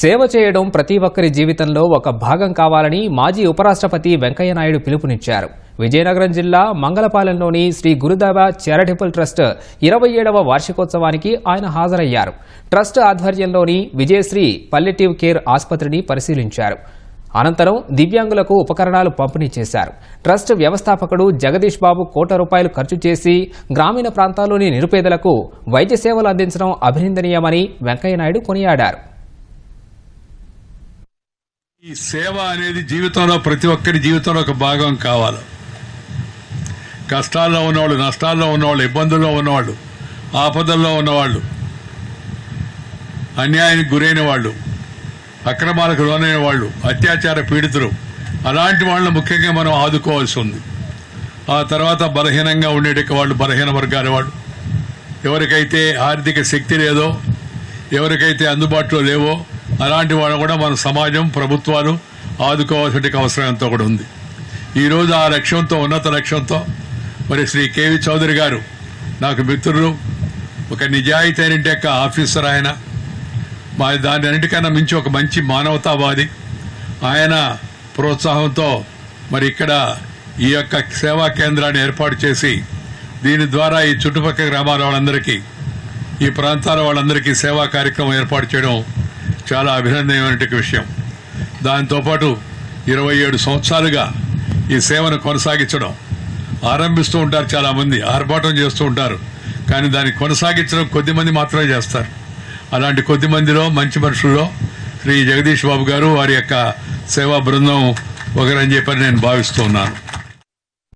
సేవ చేయడం ప్రతి ఒక్కరి జీవితంలో ఒక భాగం కావాలని మాజీ ఉపరాష్ట్రపతి వెంకయ్యనాయుడు పిలుపునిచ్చారు. విజయనగరం జిల్లా మంగళపాలెంలోని శ్రీ గురుదేవ చారిటబుల్ ట్రస్ట్ ఇరవై ఏడవ వార్షికోత్సవానికి ఆయన హాజరయ్యారు. ట్రస్ట్ ఆధ్వర్యంలోని విజయశ్రీ పల్లెటివ్ కేర్ ఆసుపత్రిని పరిశీలించారు. అనంతరం దివ్యాంగులకు ఉపకరణాలు పంపిణీ చేశారు. ట్రస్ట్ వ్యవస్థాపకుడు జగదీష్ బాబు కోట్ల రూపాయలు ఖర్చు చేసి గ్రామీణ ప్రాంతాల్లోని నిరుపేదలకు వైద్య సేవలు అందించడం అభినందనీయమని వెంకయ్యనాయుడు కొనియాడారు. ఈ సేవ అనేది జీవితంలో ప్రతి ఒక్కరి జీవితంలో ఒక భాగం కావాలి. కష్టాల్లో ఉన్నవాళ్ళు నష్టాల్లో ఉన్నవాళ్ళు ఇబ్బందుల్లో ఉన్నవాళ్ళు ఆపదల్లో ఉన్నవాళ్ళు అన్యాయానికి గురైన వాళ్ళు అక్రమాలకు లోనైన వాళ్ళు అత్యాచార పీడితులు అలాంటి వాళ్ళని ముఖ్యంగా మనం ఆదుకోవాల్సి ఉంది. ఆ తర్వాత బలహీనంగా ఉండేట వాళ్ళు బలహీన వర్గాల వాళ్ళు. ఎవరికైతే ఆర్థిక శక్తి లేదో ఎవరికైతే అందుబాటులో లేవో అలాంటి వాళ్ళు కూడా మన సమాజం ప్రభుత్వాలు ఆదుకోవాల్సిన అవసరం ఎంతో కూడా ఉంది. ఈరోజు ఆ లక్ష్యంతో ఉన్నత లక్ష్యంతో మరి శ్రీ కేవి చౌదరి గారు నాకు మిత్రులు ఒక నిజాయితీ అయిన యొక్క ఆఫీసర్ ఆయన మా దాని అన్నిటికన్నా మించి ఒక మంచి మానవతావాది. ఆయన ప్రోత్సాహంతో మరి ఇక్కడ ఈ యొక్క సేవా కేంద్రాన్ని ఏర్పాటు చేసి దీని ద్వారా ఈ చుట్టుపక్కల గ్రామాల వాళ్ళందరికీ ఈ ప్రాంతాల వాళ్ళందరికీ సేవా కార్యక్రమం ఏర్పాటు చేయడం చాలా అభినందనమైన విషయం. దాంతోపాటు ఇరవై ఏడు సంవత్సరాలుగా ఈ సేవను కొనసాగించడం. ఆరంభిస్తూ ఉంటారు చాలామంది ఆర్భాటం చేస్తూ ఉంటారు. కానీ దాన్ని కొనసాగించడం కొద్ది మంది మాత్రమే చేస్తారు. అలాంటి కొద్ది మందిలో మంచి మనుషుల్లో శ్రీ జగదీష్ బాబు గారు వారి యొక్క సేవా బృందం ఒకరని చెప్పని నేను భావిస్తూ ఉన్నాను.